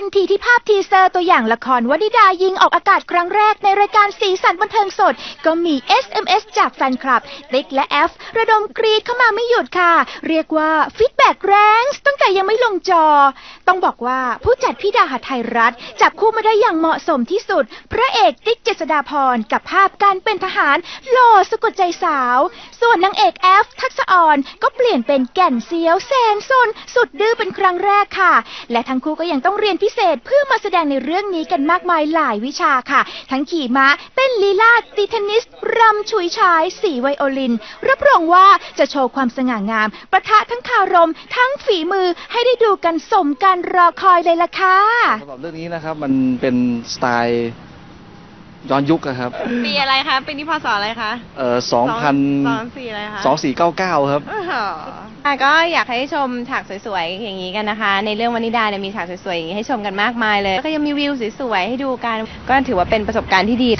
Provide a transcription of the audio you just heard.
ทันทีที่ภาพทีเซอร์ตัวอย่างละครวนิดายิงออกอากาศครั้งแรกในรายการสีสันบันเทิงสด ก็มี SMS จากแฟนคลับติ๊กและแอฟระดมกรีดเข้ามาไม่หยุดค่ะ เรียกว่าฟีดแบ็กแรงตั้งแต่ยังไม่ลงจอ ต้องบอกว่าผู้จัดพี่ดาหาไทยรัฐจับคู่มาได้อย่างเหมาะสมที่สุด พระเอกติ๊กเจษดาพรกับภาพการเป็นทหารหล่อสะกดใจสาว ส่วนนางเอกแอฟทักษอ่อนก็เปลี่ยนเป็นแก่นเซียวแสนซนสุดดื้อเป็นครั้งแรกค่ะ และทั้งคู่ก็ยังต้องเรียนพิเศษเพื่อมาแสดงในเรื่องนี้กันมากมายหลายวิชาค่ะ ทั้งขี่ม้าเต้นลีลาตีเทนนิส รำฉุยฉายสีไวโอลิน รับรองว่าจะโชว์ความสง่างามประทะทั้งคารม ทั้งฝีมือให้ได้ดูกันสมการรอคอยเลยล่ะค่ะสำหรับเรื่องนี้นะครับมันเป็นสไตล์ย้อนยุคอะครับ ปีอะไรคะปีนี้พศอะไรคะ เอ่อสองพันสองสี่อะไรคะสองสี่เก้าเก้าครับอ๋อ ค่ะก็อยากให้ชมฉากสวยๆอย่างนี้กันนะคะ ในเรื่องวานิดาเนี่ยมีฉากสวยๆอย่างนี้ให้ชมกันมากมายเลยแล้วก็ยังมีวิวสวยๆให้ดูกัน ก็ถือว่าเป็นประสบการณ์ที่ดี